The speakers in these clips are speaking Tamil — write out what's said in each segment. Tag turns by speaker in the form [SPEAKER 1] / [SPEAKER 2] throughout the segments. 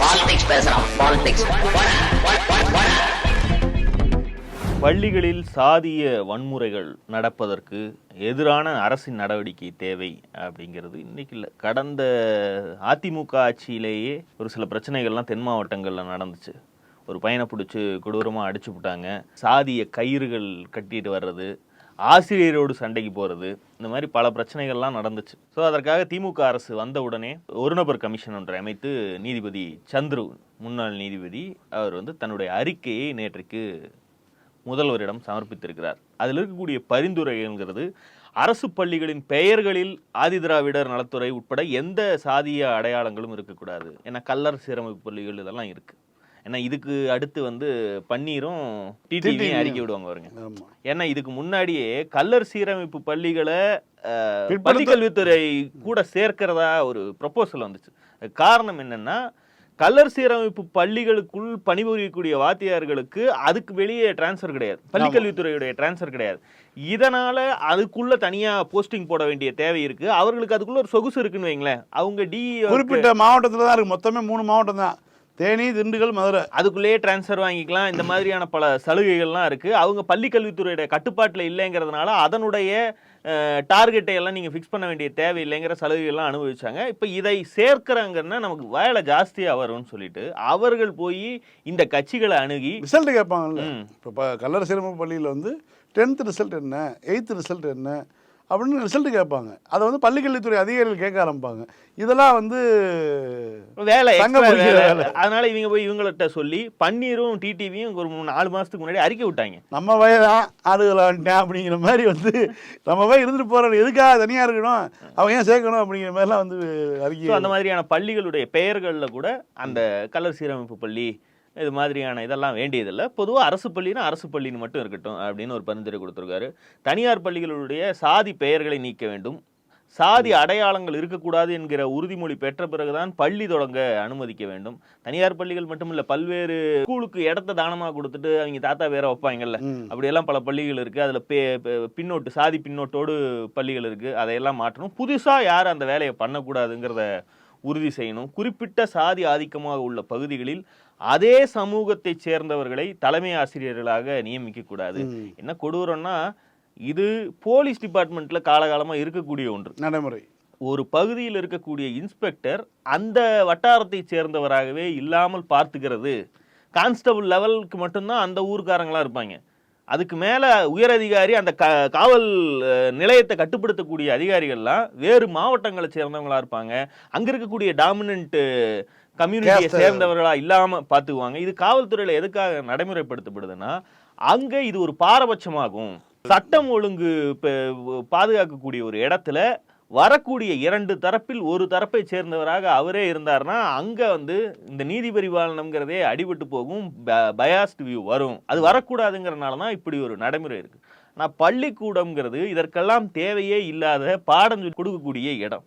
[SPEAKER 1] பாலிடிக்ஸ் பேசுறான் பாலிடிக்ஸ்
[SPEAKER 2] பள்ளிகளில் சாதிய வன்முறைகள் நடப்பதற்கு எதிரான அரசின் நடவடிக்கை தேவை அப்படிங்கிறது இன்னைக்கு இல்லை. கடந்த அதிமுக ஆட்சியிலேயே ஒரு சில பிரச்சனைகள்லாம் தென் மாவட்டங்களில் நடந்துச்சு. ஒரு பையனை பிடிச்சி கொடூரமாக அடிச்சு விட்டாங்க. சாதிய கயிறுகள் கட்டிட்டு வர்றது ஆசிரியரோடு சண்டைக்கு போகிறது இந்த மாதிரி பல பிரச்சனைகள்லாம் நடந்துச்சு. ஸோ அதற்காக திமுக அரசு வந்த உடனே ஒரு நபர் கமிஷன் ஒன்றை அமைத்து நீதிபதி சந்துரு முன்னாள் நீதிபதி அவர் வந்து தன்னுடைய அறிக்கையை நேற்றைக்கு முதல்வரிடம் சமர்ப்பித்திருக்கிறார். அதில் இருக்கக்கூடிய பரிந்துரைங்கிறது அரசு பள்ளிகளின் பெயர்களில் ஆதிதிராவிடர் நலத்துறை உட்பட எந்த சாதிய அடையாளங்களும் இருக்கக்கூடாது. ஏன்னா கல்லர் சீரமைப்பு பள்ளிகள் இதெல்லாம் இருக்குது ஏன்னா இதுக்கு அடுத்து வந்து பன்னீரும் டிடிவியும் அறிக்கை விடுவாங்க பாருங்க. ஏன்னா இதுக்கு முன்னாடியே கல்லர் சீரமைப்பு பள்ளிகளை பள்ளிக்கல்வித்துறை கூட சேர்க்கிறதா ஒரு ப்ரொபோசல் வந்துச்சு. காரணம் என்னன்னா கல்லர் சீரமைப்பு பள்ளிகளுக்குள் பணிபுரியக்கூடிய வாத்தியார்களுக்கு அதுக்கு வெளியே டிரான்ஸ்ஃபர் கிடையாது. பள்ளிக்கல்வித்துறையுடைய டிரான்ஸ்ஃபர் கிடையாது. இதனால அதுக்குள்ள தனியா போஸ்டிங் போட வேண்டிய தேவை இருக்கு. அவர்களுக்கு அதுக்குள்ள ஒரு சொகுசு இருக்குன்னு வைங்களேன். அவங்க டி
[SPEAKER 3] குறிப்பிட்ட மாவட்டத்துல தான் இருக்கு. மொத்தமே மூணு மாவட்டம் தான். தேனி திண்டுக்கல் மதுரை.
[SPEAKER 2] அதுக்குள்ளேயே டிரான்ஸ்ஃபர் வாங்கிக்கலாம். இந்த மாதிரியான பல சலுகைகள்லாம் இருக்கு. அவங்க பள்ளி கல்வித்துறையுடைய கட்டுப்பாட்டில் இல்லைங்கிறதுனால அதனுடைய டார்கெட்டை எல்லாம் நீங்க ஃபிக்ஸ் பண்ண வேண்டிய தேவையில்லைங்கிற சலுகைகள்லாம் அனுபவிச்சாங்க. இப்போ இதை சேர்க்கிறாங்கன்னா நமக்கு வேலை ஜாஸ்தியா வரும்னு சொல்லிட்டு அவர்கள் போய் இந்த கட்சிகளை அணுகி
[SPEAKER 3] ரிசல்ட் கேட்பாங்கல்ல. இப்போ கல்லற சிரம பள்ளியில் வந்து டென்த் ரிசல்ட் என்ன? எயித்து ரிசல்ட் என்ன? அப்படின்னு ரிசல்ட் கேட்பாங்க. அதை வந்து பள்ளிக்கல்வித்துறை அதிகாரிகள் கேட்க ஆரம்பிப்பாங்க. இதெல்லாம் வந்து
[SPEAKER 2] வேலை. அதனால இவங்க போய் இவங்கள்ட்ட சொல்லி பன்னீரும் டிடிவியும் ஒரு மூணு நாலு மாசத்துக்கு முன்னாடி அறிக்கை விட்டாங்க.
[SPEAKER 3] நம்ம வயதான் வந்துட்டேன் அப்படிங்கிற மாதிரி வந்து நம்ம போய் இருந்துட்டு போகிறோம் எதுக்காக தனியாக இருக்கணும்? அவங்க ஏன் சேர்க்கணும் அப்படிங்கிற மாதிரிலாம் வந்து அறிக்கை
[SPEAKER 2] அந்த மாதிரியான பள்ளிகளுடைய பெயர்களில் கூட அந்த கலர் சீரமைப்பு பள்ளி இது மாதிரியான இதெல்லாம் வேண்டியதில்லை. பொதுவாக அரசு பள்ளினா அரசு பள்ளின்னு மட்டும் இருக்கட்டும் அப்படின்னு ஒரு பரிந்துரை கொடுத்துருக்காரு. தனியார் பள்ளிகளுடைய சாதி பெயர்களை நீக்க வேண்டும். சாதி அடையாளங்கள் இருக்கக்கூடாது என்கிற உறுதிமொழி பெற்ற பிறகுதான் பள்ளி தொடங்க அனுமதிக்க வேண்டும். தனியார் பள்ளிகள் மட்டுமில்ல பல்வேறு ஸ்கூலுக்கு இடத்த தானமாக கொடுத்துட்டு அவங்க தாத்தா வேற வைப்பாங்கல்ல. அப்படியெல்லாம் பல பள்ளிகள் இருக்கு. அதுல பே பின்னோட்டு சாதி பின்னோட்டோடு பள்ளிகள் இருக்கு. அதையெல்லாம் மாற்றணும். புதுசா யார் அந்த வேலையை பண்ணக்கூடாதுங்கிறத உறுதி செய்யணும். குறிப்பிட்ட சாதி ஆதிக்கமாக உள்ள பகுதிகளில் அதே சமூகத்தைச் சேர்ந்தவர்களை தலைமை ஆசிரியர்களாக நியமிக்க கூடாது
[SPEAKER 3] ம்.
[SPEAKER 2] என்ன கொடூரம்னா இது போலீஸ் டிபார்ட்மெண்ட்ல காலகாலமா இருக்கக்கூடிய ஒன்று.
[SPEAKER 3] நடைமுறை.
[SPEAKER 2] ஒரு பகுதியில் இருக்கக்கூடிய இன்ஸ்பெக்டர் அந்த வட்டாரத்தைச் சேர்ந்தவராகவே இல்லாமல் பார்த்துக்கிறது. கான்ஸ்டபிள் லெவலுக்கு மட்டும்தான் அந்த ஊர்க்காரங்களா இருப்பாங்க. அதுக்கு மேல உயரதிகாரி அந்த க காவல் நிலையத்தை கட்டுப்படுத்தக்கூடிய அதிகாரிகள்லாம் வேறு மாவட்டங்களை சேர்ந்தவங்களா இருப்பாங்க. அங்க இருக்கக்கூடிய டாமினன்ட் கம்யூனிட்டியை. சேர்ந்தவர்களா இல்லாம பார்த்துக்குவாங்க. இது காவல்துறையில எதுக்காக நடைமுறைப்படுத்தப்படுதுன்னா அங்க இது ஒரு பாரபட்சமாகும். சட்டம் ஒழுங்கு பாதுகாக்கக்கூடிய ஒரு இடத்துல வரக்கூடிய இரண்டு தரப்பில் ஒரு தரப்பை சேர்ந்தவராக அவரே இருந்தார்னா அங்க வந்து இந்த நீதி பரிபாலனம்ங்கிறதே அடிபட்டு போகும் பயாஸ்ட் வியூ வரும். அது வரக்கூடாதுங்கிறனால தான் இப்படி ஒரு நடைமுறை இருக்கு. ஆனால் பள்ளிக்கூடம்ங்கிறது இதற்கெல்லாம் தேவையே இல்லாத பாடம் கொடுக்கக்கூடிய இடம்.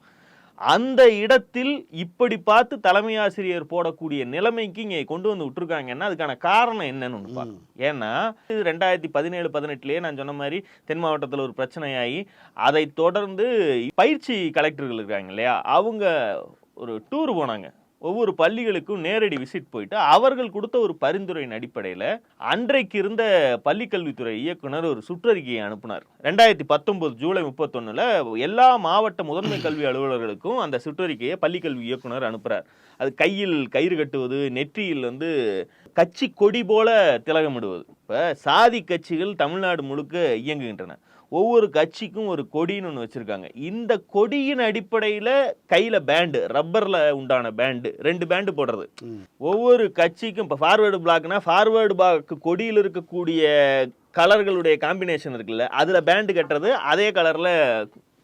[SPEAKER 2] அந்த இடத்தில் இப்படி பார்த்து தலைமை ஆசிரியர் போடக்கூடிய நிலைமைக்கு இங்கே கொண்டு வந்து விட்டுருக்காங்கன்னா அதுக்கான காரணம் என்னன்னு ஒன்று பார்க்கணும் ஏன்னா இது ரெண்டாயிரத்தி பதினேழு பதினெட்டுலேயே நான் சொன்ன மாதிரி தென் மாவட்டத்தில் ஒரு பிரச்சனையாகி அதை தொடர்ந்து பயிற்சி கலெக்டர்கள் இருக்காங்க இல்லையா? அவங்க ஒரு டூர் போனாங்க. ஒவ்வொரு பள்ளிகளுக்கும் நேரடி விசிட் போயிட்டு அவர்கள் கொடுத்த ஒரு பரிந்துரையின் அடிப்படையில் அன்றைக்கு இருந்த பள்ளிக்கல்வித்துறை இயக்குனர் ஒரு சுற்றறிக்கையை அனுப்புனார். ரெண்டாயிரத்தி பத்தொன்பது ஜூலை முப்பத்தொன்னுல எல்லா மாவட்ட முதன்மை கல்வி அலுவலர்களுக்கும் அந்த சுற்றறிக்கையை பள்ளிக்கல்வி இயக்குனர் அனுப்புகிறார் அது கையில் கயிறு கட்டுவது நெற்றியில் வந்து கட்சி கொடி போல திலகமிடுவது. இப்போ சாதி கட்சிகள் தமிழ்நாடு முழுக்க இயங்குகின்றன. ஒவ்வொரு கட்சிக்கும் ஒரு கொடின்னு ஒன்று வச்சிருக்காங்க. இந்த கொடியின் அடிப்படையில் கையில் பேண்டு ரப்பரில் உண்டான பேண்டு ரெண்டு பேண்டு போடுறது. ஒவ்வொரு கட்சிக்கும் இப்போ ஃபார்வேர்டு பிளாக்னா ஃபார்வேர்டு பிளாக் கொடியில் இருக்கக்கூடிய கலர்களுடைய காம்பினேஷன் இருக்குல்ல அதில் பேண்டு கட்டுறது அதே கலரில்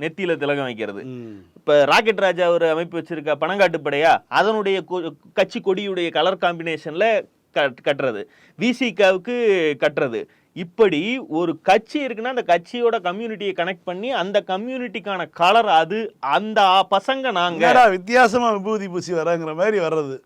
[SPEAKER 2] நெத்தியில் திலகம் வைக்கிறது. இப்போ ராக்கெட் ராஜா ஒரு அமைப்பு வச்சிருக்க பணங்காட்டுப்படையா அதனுடைய கட்சி கொடியுடைய கலர் காம்பினேஷன்ல கட்டுறது. விசிகாவுக்கு கட்டுறது. இப்படி ஒரு கட்சி இருக்குன்னா அந்த கட்சியோட கம்யூனிட்டியை கனெக்ட் பண்ணி அந்த கம்யூனிட்டிக்கான கலர் அது அந்த பசங்க நாங்க.
[SPEAKER 3] வித்தியாசமா விபூதி பூசி வராங்கிற மாதிரி வர்றது.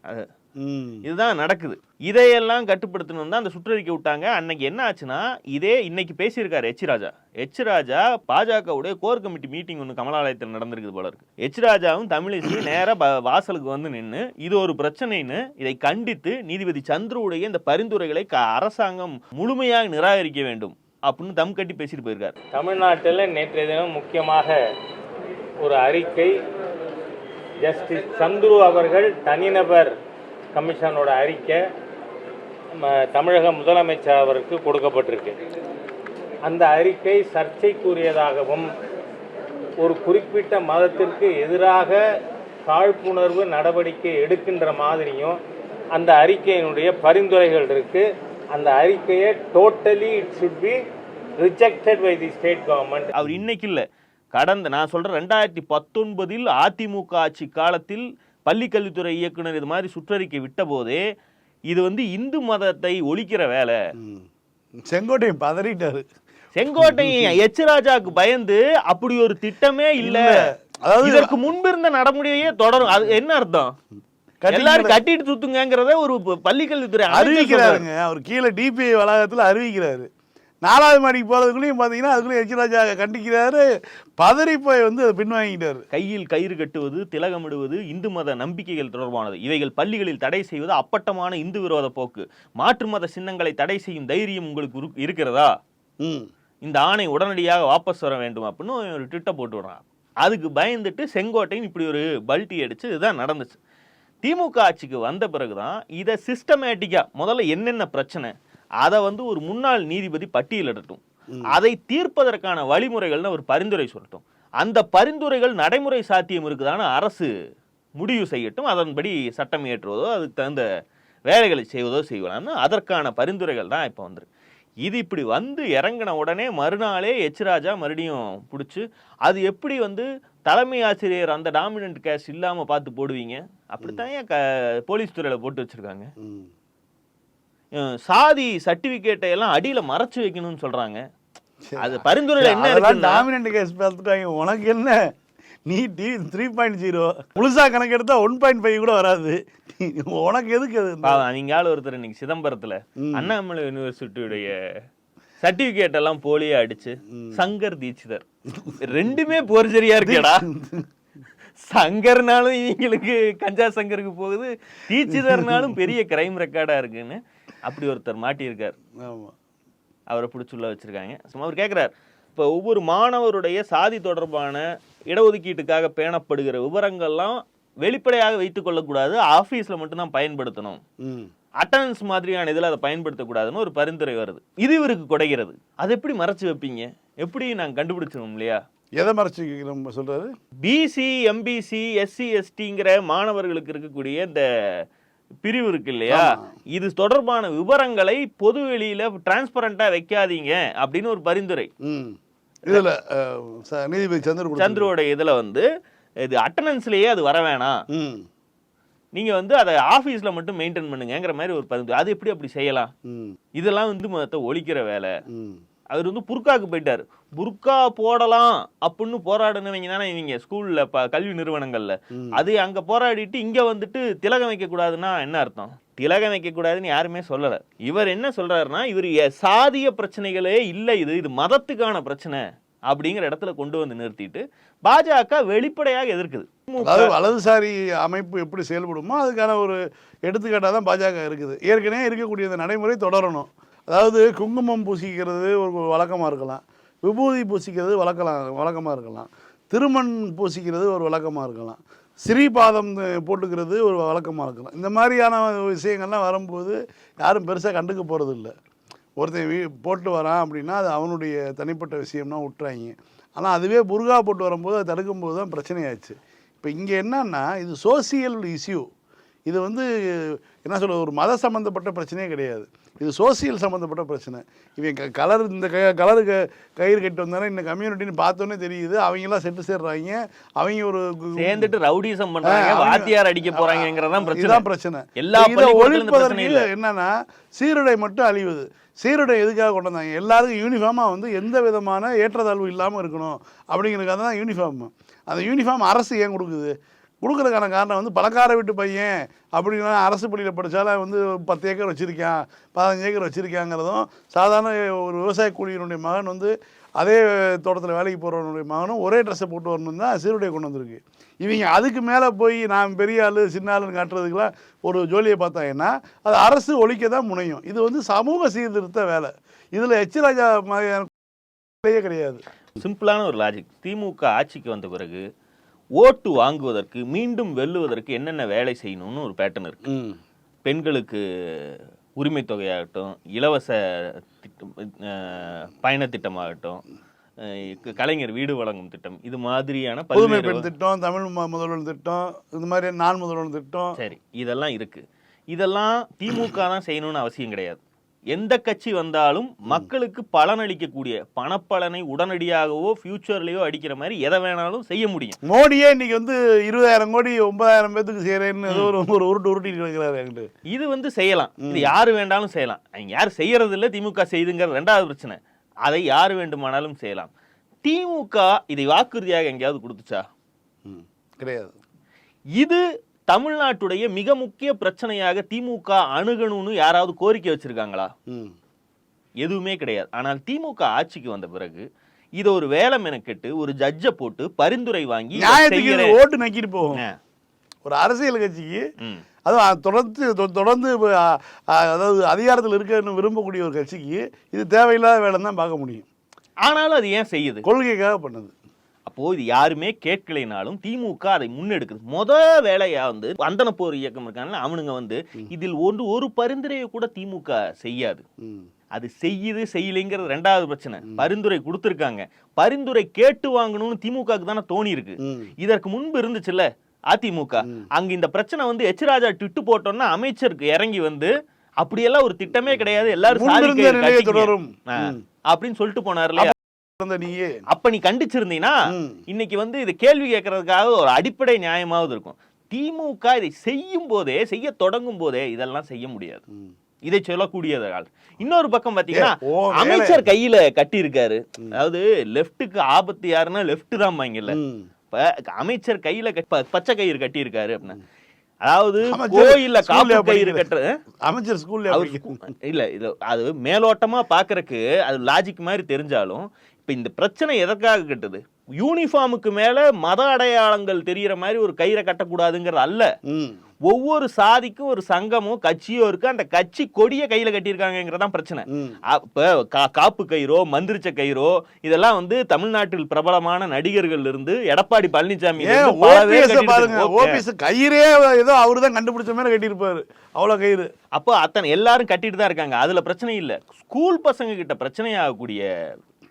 [SPEAKER 2] இதுதான் நடக்குது. இதையெல்லாம் கட்டுப்படுத்தணும் தான் அந்த சுற்றறிக்கை விட்டாங்க. அன்னைக்கு என்ன ஆச்சுன்னா இதே இன்னைக்கு பேசியிருக்காரு எச் ராஜா. எச் ராஜா பாஜகவுடைய கோர் கமிட்டி மீட்டிங் ஒன்று கமலாலயத்தில் நடந்திருக்குது போல இருக்கு. எச் ராஜாவும் தமிழிசையும் நேரா ப- வாசலுக்கு வந்து நின்று இது ஒரு பிரச்சனைன்னு இதை கண்டித்து நீதிபதி சந்துருவுடைய இந்த பரிந்துரைகளை க- அரசாங்கம் முழுமையாக நிராகரிக்க வேண்டும் அப்படின்னு தம் கட்டி பேசிட்டு போயிருக்காரு.
[SPEAKER 4] தமிழ்நாட்டில் நேற்றைய தினம் முக்கியமாக ஒரு அறிக்கை ஜஸ்டிஸ் சந்துரு அவர்கள் தனிநபர் கமிஷனோட அறிக்கை தமிழக முதலமைச்சர் அவருக்கு கொடுக்கப்பட்டிருக்கு. அந்த அறிக்கை சர்ச்சைக்குரியதாகவும் ஒரு குறிப்பிட்ட மதத்திற்கு எதிராக காழ்ப்புணர்வு நடவடிக்கை எடுக்கின்ற மாதிரியும் அந்த அறிக்கையினுடைய பரிந்துரைகள் இருக்குது அந்த அறிக்கையை totally it should be rejected by the state government
[SPEAKER 2] அவர் இன்னைக்கு இல்லை. கடந்த நான் சொல்கிறேன் ரெண்டாயிரத்தி பத்தொன்பதில் அதிமுக ஆட்சி காலத்தில் பள்ளிக்கல்வித்துறை இயக்குனர் இது மாதிரி சுற்றறிக்கை விட்ட போதே இது வந்து இந்து மதத்தை ஒழிக்கிற வேலை.
[SPEAKER 3] ம். செங்கோட்டையன் பதறிட்டாரு.
[SPEAKER 2] செங்கோட்டையன் எச் ராஜாக்கு பயந்து அப்படி ஒரு திட்டமே இல்ல.
[SPEAKER 3] அதாவது
[SPEAKER 2] இதற்கு முன்பு இருந்த நடைமுறையே தொடரும். அது என்ன அர்த்தம்? எல்லாரும் கட்டிட்டு சுத்துங்கிறத ஒரு பள்ளிக்கல்வித்துறை.
[SPEAKER 3] அறிவிக்கிறாருங்க. அவர் கீழே டிபிஐ வளாகத்தில் அறிவிக்கிறாரு. நாலாவது மாடிக்கு போகிறதுக்குள்ளேயும் பார்த்தீங்கன்னா அதுக்குள்ளேயும் எச்ராஜா கண்டிக்கிறாரு. பதறி போய் வந்து அதை பின்வாங்கிட்டாரு.
[SPEAKER 2] கையில் கயிறு கட்டுவது திலகமிடுவது இந்து மத நம்பிக்கைகள் தொடர்பானது. இவைகள் பள்ளிகளில் தடை செய்வது அப்பட்டமான இந்து விரோத போக்கு. மாற்று மத சின்னங்களை தடை செய்யும் தைரியம் உங்களுக்கு இரு- இருக்கிறதா? இந்த ஆணை உடனடியாக வாபஸ் வர வேண்டும் அப்படின்னு ஒரு ட்விட்டை போட்டு விடுறான். அதுக்கு பயந்துட்டு செங்கோட்டையின் இப்படி ஒரு பல்ட்டி அடிச்சு இதுதான் நடந்துச்சு. திமுக ஆட்சிக்கு வந்த பிறகுதான் இதை சிஸ்டமேட்டிக்கா முதல்ல என்னென்ன பிரச்சனை? அதை வந்து ஒரு முன்னாள் நீதிபதி பட்டியலிடட்டும் அதை தீர்ப்பதற்கான வழிமுறைகள்னு ஒரு பரிந்துரை சொல்லட்டும். அந்த பரிந்துரைகள் நடைமுறை சாத்தியம் இருக்குதான்னு அரசு முடிவு செய்யட்டும். அதன்படி சட்டம் இயற்றுவதோ அதுக்கு தகுந்த வேலைகளை செய்வதோ செய்யலாம்னு அதற்கான பரிந்துரைகள் தான் இப்போ வந்துருக்கு. இது இப்படி வந்து இறங்கின உடனே மறுநாளே எச் ராஜா மறுபடியும் பிடிச்சி அது எப்படி வந்து தலைமை ஆசிரியர் அந்த டாமினன்ட் கேஷ் இல்லாமல் பார்த்து போடுவீங்க? அப்படித்தான் ஏன் க போலீஸ் துறையில் போட்டு வச்சிருக்காங்க? சாதி சர்டிபிகேட்டை எல்லாம் அடியில மறைச்சு வைக்கணும்னு சொல்றாங்க. அது பரிந்துரையில் என்ன
[SPEAKER 3] டாமினன்ட் கேஸ் பார்த்துட்டாங்க. உனக்கு என்ன? நீ டி த்ரீ பாயிண்ட் ஜீரோ முழுசா கணக்கு எடுத்தா ஒன் பாயிண்ட் ஃபைவ் கூட வராது. உனக்கு எதுக்கு அது?
[SPEAKER 2] நீங்க ஆள் ஒருத்தர் இன்னைக்கு சிதம்பரத்துல அண்ணாமலை யூனிவர்சிட்டியுடைய சர்டிபிகேட் எல்லாம் போலியா அடிச்சு சங்கர் தீட்சிதர். ரெண்டுமே போர்ஜரியா இருக்கேடா. சங்கர்னாலும் இவங்களுக்கு கஞ்சா சங்கருக்கு போகுது. தீட்சிதர்னாலும் பெரிய கிரைம் ரெக்கார்டா இருக்குன்னு அப்படி ஒருத்தர் மாட்டியிருக்கார். அவரை பிடிச்சி உள்ள வச்சிருக்காங்க. சும்மா அவர் கேட்குறார் இப்போ ஒவ்வொரு மாணவருடைய சாதி தொடர்பான இடஒதுக்கீட்டுக்காக பேணப்படுகிற விவரங்கள்லாம் வெளிப்படையாக வைத்துக் கொள்ளக்கூடாது. ஆஃபீஸில் மட்டும்தான் பயன்படுத்தணும்.
[SPEAKER 3] ம்.
[SPEAKER 2] அட்டண்டன்ஸ் மாதிரியான இதில் அதை பயன்படுத்தக்கூடாதுன்னு ஒரு பரிந்துரை வருது. இது இவருக்கு குடைகிறது அதை எப்படி மறைச்சு வைப்பீங்க? எப்படி நாங்கள் கண்டுபிடிச்சிடும் இல்லையா?
[SPEAKER 3] எதை மறைச்சு நம்ம சொல்றாரு?
[SPEAKER 2] பிசி எம்பிசி எஸ்சி எஸ்டிங்கிற மாணவர்களுக்கு இருக்கக்கூடிய இந்த பிரிவு இருக்கு இல்லையா? இது தொடர்பான விவரங்களை பொது வெளியில டிரான்ஸ்பரண்டா வைக்காதீங்க அப்படின்னு ஒரு பரிந்துரை.
[SPEAKER 3] இதுல நீதிபதி சந்திர
[SPEAKER 2] சந்துருவோட இதுல வந்து இது அட்டண்டன்ஸ்லயே அது வர வேணாம். நீங்க வந்து அதை ஆபீஸ்ல மட்டும் மெயின்டைன் பண்ணுங்கங்கிற மாதிரி ஒரு பரிந்துரை. அது எப்படி அப்படி செய்யலாம்? இதெல்லாம் வந்து மதத்தை ஒழிக்கிற வேலை. அவர் வந்து புர்காக்கு போயிட்டார். புர்கா போடலாம் அப்படின்னு போராடினவங்க தானே இவங்க ஸ்கூல்ல ப கல்வி நிறுவனங்கள்ல. அது அங்க போராடிட்டு இங்க வந்துட்டு திலகம் வைக்க கூடாதுன்னா என்ன அர்த்தம்? திலகம் வைக்க கூடாதுன்னு யாருமே சொல்லல. இவர் என்ன சொல்றாருன்னா இவர் சாதிய பிரச்சனைகளே இல்லை இது இது மதத்துக்கான பிரச்சனை அப்படிங்கிற இடத்துல கொண்டு வந்து நிறுத்திட்டு பாஜக வெளிப்படையாக எதிர்க்குது.
[SPEAKER 3] அதாவது வலதுசாரி அமைப்பு எப்படி செயல்படுமோ அதுக்கான ஒரு எடுத்துக்காட்டாக தான் பாஜக இருக்குது. ஏற்கனவே இருக்கக்கூடிய இந்த நடைமுறை தொடரணும். அதாவது குங்குமம் பூசிக்கிறது ஒரு வழக்கமாக இருக்கலாம். விபூதி பூசிக்கிறது வழக்கலாம் வழக்கமாக இருக்கலாம். திருமண் பூசிக்கிறது ஒரு வழக்கமாக இருக்கலாம். ஸ்ரீபாதம் போட்டுக்கிறது ஒரு வழக்கமாக இருக்கலாம். இந்த மாதிரியான விஷயங்கள்லாம் வரும்போது யாரும் பெருசாக கண்டுக்க போகிறது இல்லை ஒருத்தன் வீ போட்டு வரான் அப்படின்னா அது அவனுடைய தனிப்பட்ட விஷயம்னா விட்டுறாங்க ஆனால் அதுவே புர்கா போட்டு வரும்போது அதை தடுக்கும்போது தான் பிரச்சனையாச்சு. இப்போ இங்கே என்னன்னா இது சோசியல் இஷ்யூ. இது வந்து என்ன சொல்கிறது ஒரு மத சம்மந்தப்பட்ட பிரச்சனையே கிடையாது. இது சோசியல் சம்மந்தப்பட்ட பிரச்சனை. இவன் கலர் இந்த க கலரு க கயிறு கட்டி வந்தானே இந்த கம்யூனிட்டின்னு பார்த்தோன்னே தெரியுது. அவங்கெல்லாம் செட்டு சேர்றாங்க. அவங்க ஒரு
[SPEAKER 2] சேர்ந்துட்டு ரவுடிசம்
[SPEAKER 3] அவங்க-
[SPEAKER 2] வாத்தியார் அடிக்க போறாங்கிறதான் பிரச்சனை.
[SPEAKER 3] பிரச்சனை.
[SPEAKER 2] எல்லா
[SPEAKER 3] இதை ஒழிப்பதற்கு
[SPEAKER 2] இல்ல.
[SPEAKER 3] என்னன்னா சீருடை மட்டும் அழிவுது. சீருடை எதுக்காக கொண்டு வந்தாங்க? எல்லாருக்கும் யூனிஃபார்மாக வந்து எந்த விதமான ஏற்றத்தாழ்வு இல்லாமல் இருக்கணும். அப்படிங்கிறதுக்காக தான் யூனிஃபார்ம் அந்த யூனிஃபார்ம் அரசு ஏன் கொடுக்குது? கொடுக்குறதுக்கான காரணம் வந்து பணக்கார வீட்டு பையன் அப்படின்னா அரசு பள்ளியில் படித்தால வந்து பத்து ஏக்கர் வச்சுருக்கான் பதினஞ்சு ஏக்கர் வச்சுருக்காங்கிறதும் சாதாரண ஒரு விவசாய கூலியினுடைய மகன் வந்து அதே தோட்டத்தில் வேலைக்கு போகிறவனுடைய மகனும் ஒரே ட்ரெஸ்ஸை போட்டு வரணும் தான் சீருடைய கொண்டு வந்திருக்கு. இவங்க அதுக்கு மேலே போய் நான் பெரிய ஆளு சின்ன ஆளுன்னு காட்டுறதுக்கெலாம் ஒரு ஜோலியை பார்த்தாங்கன்னா அது அரசு ஒழிக்க தான் முனையும். இது வந்து சமூக சீர்திருத்த வேலை. இதில் எச் ராஜா மாதிரியான வேலையே கிடையாது.
[SPEAKER 2] சிம்பிளான ஒரு லாஜிக் திமுக ஆட்சிக்கு வந்த பிறகு ஓட்டு வாங்குவதற்கு மீண்டும் வெல்லுவதற்கு என்னென்ன வேலை செய்யணும்னு ஒரு பேட்டர்ன் இருக்கு. பெண்களுக்கு உரிமை தொகையாகட்டும் இலவச திட்டம் அஹ், பயண திட்டமாகட்டும் அஹ், க- கலைஞர் வீடு வழங்கும் திட்டம் இது மாதிரியான
[SPEAKER 3] புதுமை பெண் திட்டம் தமிழ் முதல்வர் திட்டம் இந்த மாதிரி நான் முதல்வர் திட்டம்.
[SPEAKER 2] சரி இதெல்லாம் இருக்கு. இதெல்லாம் திமுக தான் செய்யணும்னு அவசியம் கிடையாது. எந்த கட்சி வந்தாலும் மக்களுக்கு பலனளிக்கக்கூடிய பணப்பலனை உடனடியாகவோ ஃபியூச்சர்லயோ அடிக்கிற மாதிரி எதை வேணாலும் செய்ய முடியும்.
[SPEAKER 3] மோடியே இன்னைக்கு வந்து இருபதாயிரம் கோடி ஒன்பதாயிரம் பேத்துக்கு செய்யறேன்னு ஏதோ ஒரு ஒரு உருட்டு உருட்டி
[SPEAKER 2] இது வந்து செய்யலாம். இது யாரு வேண்டாலும் செய்யலாம். யார் செய்யறது இல்ல திமுக செய்துங்கிறது ரெண்டாவது பிரச்சனை. அதை யார் வேண்டுமானாலும் செய்யலாம். திமுக இதை வாக்குறுதியாக எங்கேயாவது கொடுத்துச்சா?
[SPEAKER 3] கிடையாது.
[SPEAKER 2] இது தமிழ்நாட்டுடைய மிக முக்கிய பிரச்சனையாக திமுக அணுகணும்னு யாராவது கோரிக்கை வச்சிருக்காங்களா? எதுவுமே கிடையாது. ஆனால் திமுக ஆட்சிக்கு வந்த பிறகு இதை ஒரு வேலை மெனக்கெட்டு ஒரு ஜட்ஜை போட்டு பரிந்துரை வாங்கி.
[SPEAKER 3] ஓட்டு நக்கிட்டு போகும். ஒரு அரசியல் கட்சிக்கு. அதுவும் தொடர்ந்து தொடர்ந்து அதாவது அதிகாரத்தில் இருக்கன்னு விரும்பக்கூடிய ஒரு கட்சிக்கு இது தேவையில்லாத வேலை தான் பார்க்க முடியும்.
[SPEAKER 2] ஆனாலும் அது ஏன் செய்யுது?
[SPEAKER 3] கொள்கைக்காக பண்ணது.
[SPEAKER 2] அப்போ இது யாருமே கேட்கலைனாலும் திமுக அதை முன்னெடுக்குது. முத வேலையா வந்து அந்தன போர் இயக்கம் இருக்காங்கல்ல அவனுங்க வந்து இதில் ஒன்று ஒரு பரிந்துரையை கூட திமுக செய்யாது. அது செய்யுது செய்யலைங்கிறது ரெண்டாவது பிரச்சனை. பரிந்துரை கொடுத்துருக்காங்க. பரிந்துரை கேட்டு வாங்கணும்னு திமுகவுக்கு தானே தோணி இருக்கு. இதற்கு முன்பு இருந்துச்சுல்ல அதிமுக. அங்க இந்த பிரச்சனை வந்து எச் ராஜா ட்விட்டு போட்டோம்னா அமைச்சருக்கு இறங்கி வந்து அப்படியெல்லாம் ஒரு திட்டமே கிடையாது. எல்லாரும். அப்படின்னு சொல்லிட்டு போனார் இல்லையா
[SPEAKER 3] இருந்த நீயே
[SPEAKER 2] அப்ப நீ கண்டிச்சிருந்தீங்கன்னா. இன்னைக்கு வந்து இது கேள்வி கேட்கறதுக்காக ஒரு அடிப்படை நியாயமாவது இருக்கும். திமுக இதை செய்யும் போதே செய்ய தொடங்கும் போதே இதெல்லாம் செய்ய முடியாது. இதை சொல்லக்கூடியதால் இன்னொரு பக்கம் பாத்தீங்கன்னா. அமைச்சர் கையில கட்டி இருக்காரு அதாவது லெஃப்ட்டுக்கு ஆபத்து யாருன்னா லெஃப்ட் தான் வாங்கல அமைச்சர் கையில பச்சை கயிறு கட்டி இருக்காரு அப்படின்னா அதாவது கோயில்ல காப்பு கயிறு
[SPEAKER 3] படிக்கிற-
[SPEAKER 2] கட்டுற
[SPEAKER 3] அமைச்சர் ஸ்கூல்ல
[SPEAKER 2] இல்ல இது அது மேலோட்டமா பாக்குறதுக்கு அது லாஜிக் மாதிரி தெரிஞ்சாலும் இப்ப இந்த பிரச்சனை எதற்காக கட்டுது? யூனிஃபார்முக்கு மேல மத அடையாளங்கள் தெரியற மாதிரி ஒரு கயிறை கட்டக்கூடாதுங்கிறது அல்ல. ஒவ்வொரு சாதிக்கும் ஒரு சங்கமோ கட்சியோ இருக்கு. அந்த கட்சி கொடிய கையில கட்டியிருக்காங்கிறதான் பிரச்சனை. காப்பு கயிறோ மந்திரிச்ச கயிறோ இதெல்லாம் வந்து தமிழ்நாட்டில் பிரபலமான நடிகர்கள் இருந்து எடப்பாடி பழனிசாமி
[SPEAKER 3] கயிறே ஏதோ அவரு தான் கண்டுபிடிச்ச மாதிரி கட்டியிருப்பாரு. அவ்வளோ கயிறு.
[SPEAKER 2] அப்போ அத்தனை எல்லாரும் கட்டிட்டு தான் இருக்காங்க. அதுல பிரச்சனை இல்ல. ஸ்கூல் பசங்க கிட்ட பிரச்சனையாகக்கூடிய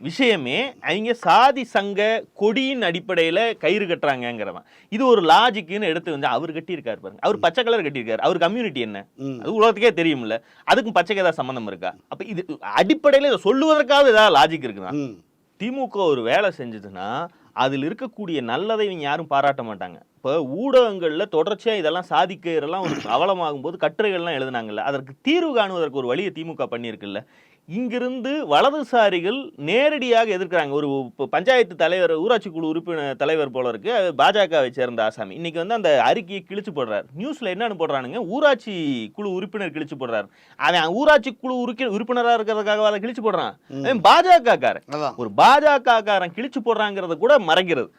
[SPEAKER 2] விஷயமே அவங்க சாதி சங்க கொடியின் அடிப்படையில கயிறு கட்டுறாங்கங்கிறவன். இது ஒரு லாஜிக்னு எடுத்து வந்து அவர் கட்டியிருக்காரு பாருங்க. அவர் பச்சை கலர் கட்டியிருக்காரு. அவர் கம்யூனிட்டி என்ன. அது உலகத்துக்கே தெரியும்ல. அதுக்கும் பச்சைக்கு ஏதாவது சம்பந்தம் இருக்கா? அப்ப இது அடிப்படையில இதை சொல்லுவதற்காவது ஏதாவது லாஜிக் இருக்குதா?
[SPEAKER 3] ம்.
[SPEAKER 2] திமுக ஒரு வேலை செஞ்சதுன்னா அதில் இருக்கக்கூடிய நல்லதை இவங்க யாரும் பாராட்ட மாட்டாங்க. இப்போ ஊடகங்கள்ல தொடர்ச்சியா இதெல்லாம் சாதிக்கிறெல்லாம் ஒரு அவலமாகும் போது கட்டுரைகள்லாம் எழுதுனாங்கல்ல. அதற்கு தீர்வு காணுவதற்கு ஒரு வழியை திமுக பண்ணியிருக்குல்ல. இங்கிருந்து வலதுசாரிகள் நேரடியாக எதிர்க்கிறாங்க. ஒரு பஞ்சாயத்து தலைவர் ஊராட்சி குழு உறுப்பினர் தலைவர் போல இருக்கு. பாஜகவை சேர்ந்த ஆசாமி. இன்னைக்கு வந்து அந்த அறிக்கையை கிழிச்சு போடுறாரு. நியூஸ்ல என்னன்னு போடுறானுங்க? ஊராட்சி குழு உறுப்பினர் கிழிச்சு போடுறாரு. அவன் ஊராட்சி குழு உறுப்பி உறுப்பினரா இருக்கிறதுக்காக அதை கிழிச்சு போடுறான்? அவன் பாஜக காரன் ஒரு பாஜக காரன் கிழிச்சு போடுறாங்கிறத கூட மறைக்கிறது.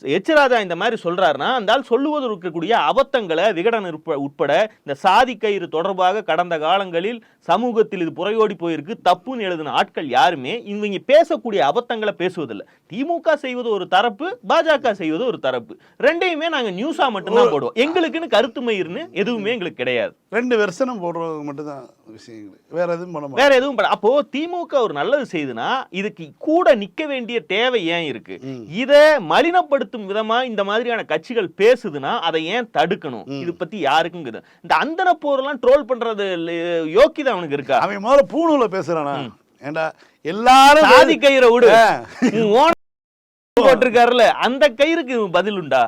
[SPEAKER 2] எச் ராஜா இந்த மாதிரி சொல்றாருன்னா அந்த ஆள் சொல்லுவது இருக்கக்கூடிய அபத்தங்களை விகடன் உட்ப- உட்பட இந்த சாதி கயிறு தொடர்பாக கடந்த காலங்களில் சமூகத்தில் இது புறையோடி போயிருக்கு. தப்புன்னு எழுதின ஆட்கள் யாருமே இவங்க பேசக்கூடிய அபத்தங்களை பேசுவதில்லை. திமுக செய்வது ஒரு தரப்பு பாஜக செய்வது ஒரு தரப்பு. ரெண்டையுமே நாங்க நியூஸா மட்டும்தான் போடுவோம். எங்களுக்குன்னு கருத்து மயிர்னு எதுவுமே எங்களுக்கு கிடையாது.
[SPEAKER 3] ரெண்டு வெர்சனம் போடுறது மட்டும்தான் விஷயங்கள். வேற எதுவும் பண்ண
[SPEAKER 2] வேற எதுவும் பண்ண- அப்போ திமுக ஒரு நல்லது செய்யுதுன்னா இதுக்கு கூட நிக்க வேண்டிய தேவை ஏன் இருக்கு. இத மலினப்படுத்தும் விதமா இந்த மாதிரியான கட்சிகள் பேசுதுன்னா அதை ஏன் தடுக்கணும்? இது பத்தி யாருக்கும் இந்த அந்தன போரெல்லாம் ட்ரோல் பண்றது ல- யோக்கியதை அவனுக்கு இருக்கா?
[SPEAKER 3] அவன் முதல்ல பூணூல பேசுறானா? ஏண்டா எல்லாரும்
[SPEAKER 2] சாதி கயிறை விடு. போட்டிருக்காருல்ல அந்த கயிறுக்கு பதில் உண்டா?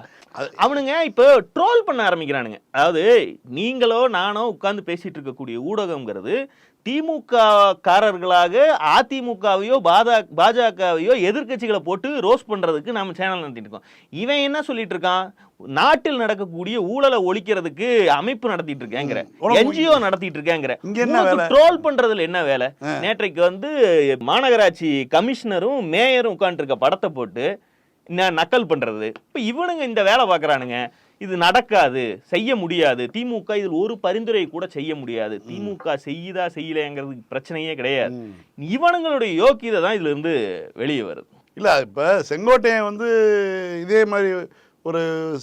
[SPEAKER 2] அவனுங்க இப்போ ட்ரோல் பண்ண ஆரம்பிக்கிறானுங்க. அதாவது நீங்களோ நானோ உட்கார்ந்து பேசிட்டு இருக்கக்கூடிய ஊடகம்ங்கிறது திமுக காரர்களாக அதிமுகவையோ பாஜக பாஜகவையோ எதிர்க்கட்சிகளை போட்டு ரோஸ்ட் பண்றதுக்கு நம்ம சேனல் நடத்திட்டு இருக்கோம். இவன் என்ன சொல்லிட்டு இருக்கான்? நாட்டில் நடக்கக்கூடிய ஊழலை ஒழிக்கிறதுக்கு அமைப்பு நடத்திட்டு இருக்கேங்கிற. என்ஜிஓ நடத்திட்டு இருக்கேங்கிற? ட்ரோல் பண்றதுல என்ன வேலை? நேற்றைக்கு வந்து மாநகராட்சி கமிஷனரும் மேயரும் உட்காந்துருக்க படத்தை போட்டு நக்கல் பண்றது? இப்ப இவனுங்க இந்த வேலை பார்க்கறானுங்க. இது நடக்காது செய்ய முடியாது. திமுக இதில் ஒரு பரிந்துரை கூட செய்ய முடியாது. திமுக செய்யுதா செய்யலைங்கிறது பிரச்சனையே கிடையாது. இவனுங்களுடைய யோக்கியதை தான் இதுல இருந்து வெளியே வருது.
[SPEAKER 3] இல்லை இப்போ செங்கோட்டையன் வந்து இதே மாதிரி ஒரு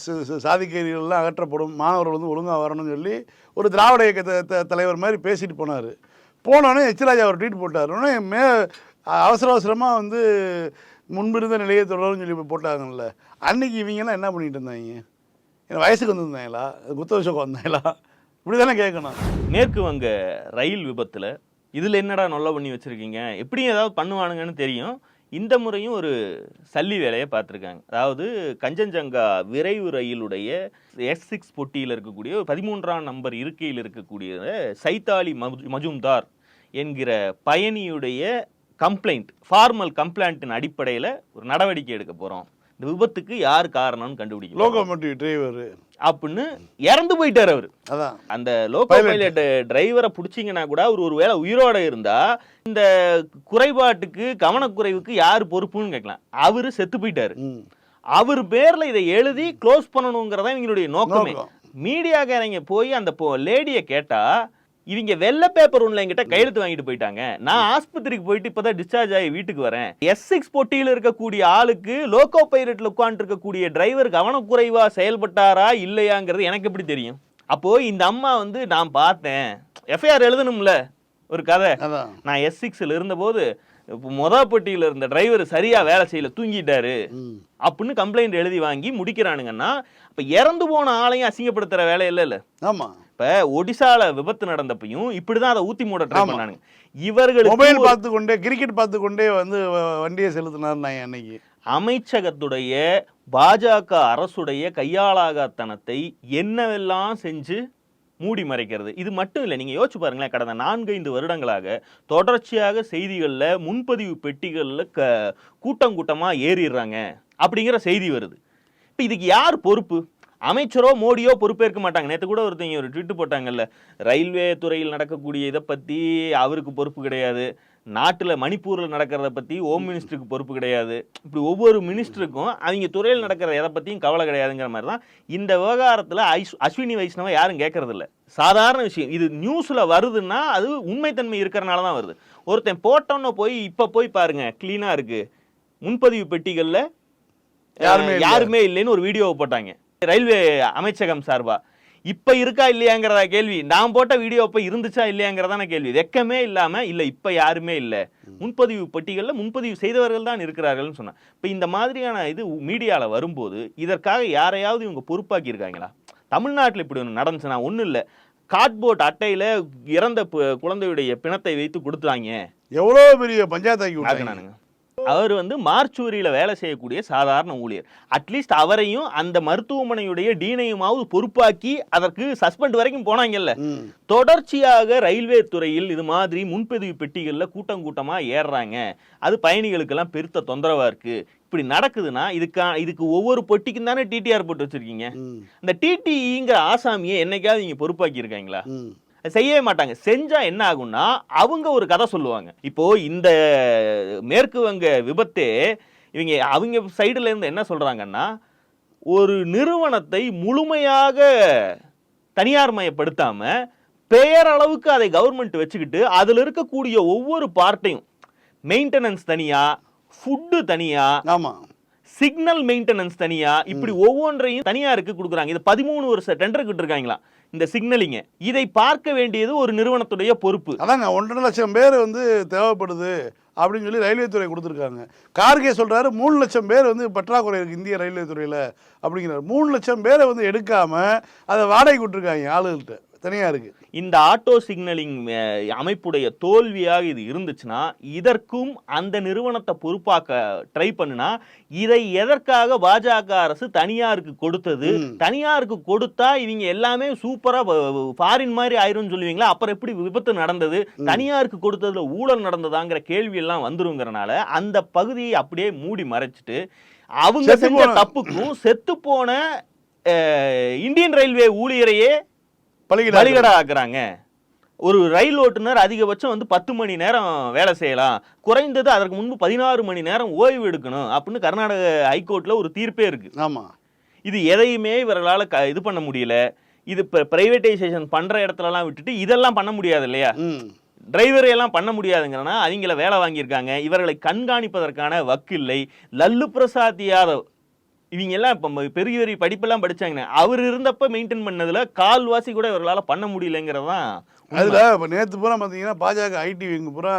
[SPEAKER 3] ச- ச- சாதிக்கேரிகள்லாம் அகற்றப்படும். மாணவர்கள் வந்து ஒழுங்காக வரணும்னு சொல்லி ஒரு திராவிட இயக்க தலைவர் மாதிரி பேசிட்டு போனார். போனோடனே எச்ராஜா ஒரு ட்வீட் போட்டார். உடனே மே அவசர அவசரமாக வந்து முன்பிருந்த நிலையை தொடரும்னு சொல்லி போட்டாங்கல்ல. அன்னைக்கு இவங்கெல்லாம் என்ன பண்ணிட்டு இருந்தாங்க? என்ன வயசுக்கு வந்திருந்தாங்களா? குத்த வருஷம் வந்தாங்களா? இப்படி தானே கேட்கணும்.
[SPEAKER 2] மேற்கு வங்க ரயில் விபத்துல இதுல என்னடா நொல்ல பண்ணி வச்சிருக்கீங்க? எப்படியும் ஏதாவது பண்ணுவானுங்கன்னு தெரியும். இந்த முறையும் ஒரு சல்லி வேலையை பார்த்துருக்காங்க. அதாவது கஞ்சஞ்சங்கா விரைவு ரயிலுடைய எஸ் சிக்ஸ் பொட்டியில் இருக்கக்கூடிய ஒரு பதிமூன்றாம் நம்பர் இருக்கையில் இருக்கக்கூடிய சைத்தாலி மஜு- மஜும்தார் என்கிற பயணியுடைய கம்ப்ளைண்ட் ஃபார்மல் கம்ப்ளைண்ட்டின் அடிப்படையில் ஒரு நடவடிக்கை எடுக்க போகிறோம் இந்த விபத்துக்கு யார் காரணம்னு கண்டுபிடிக்கணும்
[SPEAKER 3] லோகோமோட்டிவ் டிரைவர்.
[SPEAKER 2] அப்படின்னு இறந்து போயிட்டார் அவர்.
[SPEAKER 3] அதான்.
[SPEAKER 2] அந்த லோக்கோ. பைலட் டிரைவரை பிடிச்சிங்கன்னா கூட அவர் ஒருவேளை உயிரோட இருந்தா இந்த குறைபாட்டுக்கு கவனக்குறைவுக்கு யார் பொறுப்புன்னு கேட்கலாம். அவரு செத்து போயிட்டாரு. அவர் பேர்ல இதை எழுதி க்ளோஸ் பண்ணணுங்கிறதா இவங்களுடைய நோக்கமே.
[SPEAKER 3] நோக்கம்.
[SPEAKER 2] மீடியாக்காரங்க போய் அந்த லேடியை கேட்டா இவங்க வெள்ளை பேப்பர் ஒன்ல என்கிட்ட கையெழுத்து வாங்கிட்டு போயிட்டாங்க. நான் ஆஸ்பத்திரிக்கு போயிட்டு இப்பதான் டிஸ்சார்ஜ் ஆகி வீட்டுக்கு வரேன். எஸ் சிக்ஸ் பொட்டியில் இருக்கக்கூடிய ஆளுக்கு லோக்கோ பைலட்ல உட்கார்ந்து இருக்கக்கூடிய டிரைவர் கவனக்குறைவா செயல்பட்டாரா இல்லையாங்கிறது எனக்கு எப்படி தெரியும்? அப்போ இந்த அம்மா வந்து நான் பார்த்தேன். எஃப்ஐஆர் எழுதணும்ல ஒரு கதை. நான் எஸ் சிக்ஸ்ல இருந்தபோது இப்போ மொத பெட்டியில இருந்த டிரைவர் சரியா வேலை செய்யல தூங்கிட்டாரு. அப்படின்னு கம்ப்ளைண்ட் எழுதி வாங்கி முடிக்கிறானுங்கன்னா அப்ப இறந்து போன ஆளையும் அசிங்கப்படுத்துற வேலை இல்ல இல்ல.
[SPEAKER 3] ஆமாம்
[SPEAKER 2] இப்ப ஒடிசால விபத்து நடந்தப்பையும் இப்படிதான் அதை ஊத்தி மூட ட்ரை. பண்ணானுங்க. இவர்களுக்கு
[SPEAKER 3] மொபைல் பார்த்து கொண்டே கிரிக்கெட் பார்த்து கொண்டே வந்து வண்டியை செலுத்தினார் நான் அன்னைக்கு
[SPEAKER 2] அமைச்சகத்துடைய பாஜக அரசுடைய கையாளாகத்தனத்தை என்னவெல்லாம் செஞ்சு மூடி மறைக்கிறது. இது மட்டும் இல்லை நீங்கள் யோசிச்சு பாருங்களேன் கடந்த நான்கைந்து வருடங்களாக தொடர்ச்சியாக செய்திகளில் முன்பதிவு பெட்டிகளில் க கூட்டம் கூட்டமாக ஏறிடுறாங்க அப்படிங்கிற செய்தி வருது. இப்போ இதுக்கு யார் பொறுப்பு? அமைச்சரோ மோடியோ பொறுப்பேற்க மாட்டாங்க. நேற்று கூட ஒருத்தங்க ஒரு ட்விட்டு போட்டாங்கல்ல ரயில்வே துறையில் நடக்கக்கூடிய இதை பற்றி அவருக்கு பொறுப்பு கிடையாது. நாட்டில் மணிப்பூரில் நடக்கிறத பற்றி ஹோம் மினிஸ்டருக்கு பொறுப்பு கிடையாது. இப்படி ஒவ்வொரு மினிஸ்டருக்கும் அவங்க துறையில் நடக்கிற எதை பற்றியும் கவலை கிடையாதுங்கிற மாதிரி தான் இந்த விவகாரத்தில் ஐஸ் அஸ்வினி வைஷ்ணவ யாரும் கேட்கறது இல்ல சாதாரண விஷயம். இது நியூஸில் வருதுன்னா அது உண்மைத்தன்மை இருக்கிறனால தான் வருது. ஒருத்தன் போட்டோன்னு போய் இப்போ போய் பாருங்க க்ளீனாக இருக்கு. முன்பதிவு பெட்டிகளில்
[SPEAKER 3] யாருமே.
[SPEAKER 2] யாருமே இல்லைன்னு ஒரு வீடியோவை போட்டாங்க. ரயில்வே அமைச்சகம் சார்பா. இப்ப இருக்கா இல்லையாங்கிறதா கேள்வி. நான் போட்ட வீடியோ இப்ப இருந்துச்சா இல்லையாங்கிறதான கேள்வி. வெக்கமே இல்லாம இல்ல இப்ப யாருமே இல்ல. முன்பதிவு பெட்டிகள்ல முன்பதிவு செய்தவர்கள் தான் இருக்கிறார்கள்னு சொன்னேன். இப்ப இந்த மாதிரியான இது மீடியால வரும்போது இதற்காக யாரையாவது இவங்க பொறுப்பாக்கி இருக்காங்களா தமிழ்நாட்டுல இப்படி ஒன்று நடந்துச்சுன்னா ஒண்ணும் இல்ல. கார்ட்போர்ட் அட்டையில இறந்த குழந்தையுடைய பிணத்தை வைத்து கொடுத்தாங்க
[SPEAKER 3] எவ்வளோ பெரிய பஞ்சாயத்தாக்கி விட்டாங்க?
[SPEAKER 2] ஆக்குனானுங்க அவர் வந்து மார்ச்சுவரியில வேலை செய்யக்கூடிய சாதாரண ஊழியர். அட்லீஸ்ட் அவரையும் அந்த மருத்துவமனையுடைய டீனையுமாவது பொறுப்பாக்கி அதற்கு சஸ்பெண்ட் வரைக்கும் போனாங்கல்ல. தொடர்ச்சியாக ரயில்வே துறையில் இது மாதிரி முன்பதிவு பெட்டிகள்ல கூட்டம் கூட்டமா ஏறுறாங்க. அது பயணிகளுக்கெல்லாம் பெருத்த தொந்தரவா இருக்கு. இப்படி நடக்குதுன்னா இதுக்கா இதுக்கு ஒவ்வொரு பொட்டிக்கும் தானே டிடிஆர் போட்டு வச்சிருக்கீங்க. இந்த டிடிஇங்கிற ஆசாமியை என்னைக்காவது நீங்க பொறுப்பாக்கி இருக்கீங்களா செய்யவே மாட்டாங்க. செஞ்சா என்ன ஆகும்னா அவங்க ஒரு கதை சொல்லுவாங்க. இப்போ இந்த மேற்கு வங்க விபத்தே இவங்க அவங்க சைடுல இருந்து என்ன சொல்றாங்கன்னா ஒரு நிறுவனத்தை முழுமையாக தனியார் மயப்படுத்தாம பெயரளவுக்கு அதை கவர்மெண்ட் வச்சுக்கிட்டு அதுல இருக்கக்கூடிய ஒவ்வொரு பார்ட்டையும் மெயின்டெனன்ஸ் தனியா ஃபுட்டு தனியா
[SPEAKER 3] ஆமாம்
[SPEAKER 2] சிக்னல் மெயின்டெனன்ஸ் தனியா இப்படி ஒவ்வொன்றையும் தனியாருக்கு கொடுக்குறாங்க. இது பதிமூணு வருஷம் டெண்டர் இருக்காங்களா இந்த சிக்னலிங்க இதை பார்க்க வேண்டியது ஒரு நிறுவனத்துடைய பொறுப்பு.
[SPEAKER 3] அதாங்க ஒன்றரை லட்சம் பேர் வந்து தேவைப்படுது அப்படின்னு சொல்லி ரயில்வே துறை கொடுத்துருக்காங்க. கார்கே சொல்கிறாரு மூணு லட்சம் பேர் வந்து பற்றாக்குறை இருக்குது இந்திய ரயில்வே துறையில் அப்படிங்கிறார். மூணு லட்சம் பேரை வந்து எடுக்காமல் அதை வாடகை விட்டுருக்காங்க ஆளுகிட்ட தனியாக இருக்குது
[SPEAKER 2] இந்த ஆட்டோ சிக்னலிங் அமைப்புடைய தோல்வியாக இது இருந்துச்சுன்னா இதற்கும் அந்த நிறுவனத்தை பொறுப்பாக்க ட்ரை பண்ணுனா இதை எதற்காக பாஜக அரசு தனியாருக்கு கொடுத்தது. தனியாருக்கு கொடுத்தா இவங்க எல்லாமே சூப்பரா ஃபாரின் மாதிரி ஆயிரும்னு சொல்லுவீங்களா? அப்புறம் எப்படி விபத்து நடந்தது? தனியாருக்கு கொடுத்ததுல ஊழல் நடந்ததாங்கிற கேள்வி எல்லாம் வந்துருங்கிறனால அந்த பகுதியை அப்படியே மூடி மறைச்சிட்டு அவங்க செஞ்ச தப்புக்கும் செத்து போன இந்தியன் ரயில்வே ஊழியரையே பலிகடா ஆக்குறாங்க ஒரு ரயில் ஓட்டுநர் அதிகபட்சம் வந்து பத்து மணி நேரம் வேலை செய்யலாம். குறைந்தது அதற்கு முன்பு பதினாறு மணி நேரம் ஓய்வு எடுக்கணும் அப்படின்னு கர்நாடக ஹைகோர்ட்ல ஒரு தீர்ப்பே இருக்கு.
[SPEAKER 3] ஆமாம்
[SPEAKER 2] இது எதையுமே இவர்களால க இது பண்ண முடியல. இது இப்போ பிரைவேட்டைசேஷன் பண்ற இடத்துலலாம் விட்டுட்டு இதெல்லாம் பண்ண முடியாது இல்லையா? டிரைவரை எல்லாம் பண்ண முடியாதுங்கிறனா அவங்கள வேலை வாங்கியிருக்காங்க. இவர்களை கண்காணிப்பதற்கான வக்கு இல்லை லல்லு பிரசாத் யாதவ் இவங்க எல்லாம் இப்போ பெரிய பெரிய படிப்பெல்லாம் படிச்சாங்க அவர் இருந்தப்ப மெயின்டைன் பண்ணதுல கால்வாசி கூட இவர்களால பண்ண முடியலங்கிறது தான்
[SPEAKER 3] அதில் இப்போ நேற்று பூரா பார்த்தீங்கன்னா பாஜக ஐடி விங்கு பூரா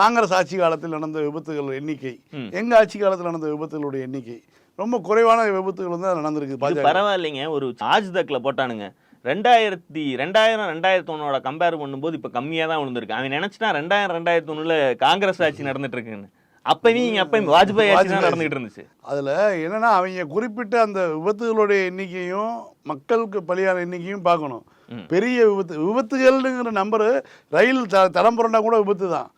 [SPEAKER 3] காங்கிரஸ் ஆட்சி காலத்தில் நடந்த விபத்துகள் எண்ணிக்கை. எங்கள் ஆட்சி காலத்தில் நடந்த விபத்துகளுடைய எண்ணிக்கை. ரொம்ப குறைவான விபத்துகள் வந்து நடந்திருக்கு
[SPEAKER 2] பரவாயில்லைங்க. ஒரு சார்ஜ் தக்கில் போட்டானுங்க. ரெண்டாயிரத்தி ரெண்டாயிரம் ரெண்டாயிரத்தி ஒன்னோட கம்பேர் பண்ணும்போது இப்போ கம்மியாக தான் விழுந்திருக்கு. அவன் நினைச்சிட்டா ரெண்டாயிரம் ரெண்டாயிரத்தி ஒண்ணுல காங்கிரஸ் ஆட்சி நடந்துட்டு இருக்குன்னு. அப்பயும் இங்க அப்பயும் வாஜ்பாய் நடந்துகிட்டு இருந்துச்சு.
[SPEAKER 3] அதில் என்னன்னா அவங்க குறிப்பிட்ட அந்த விபத்துகளுடைய எண்ணிக்கையும் மக்களுக்கு பலியான எண்ணிக்கையும் பார்க்கணும். பெரிய விபத்து விபத்துகள்ங்கிற நம்பரு ரயில் த தடம் புரண்டா கூட விபத்து தான்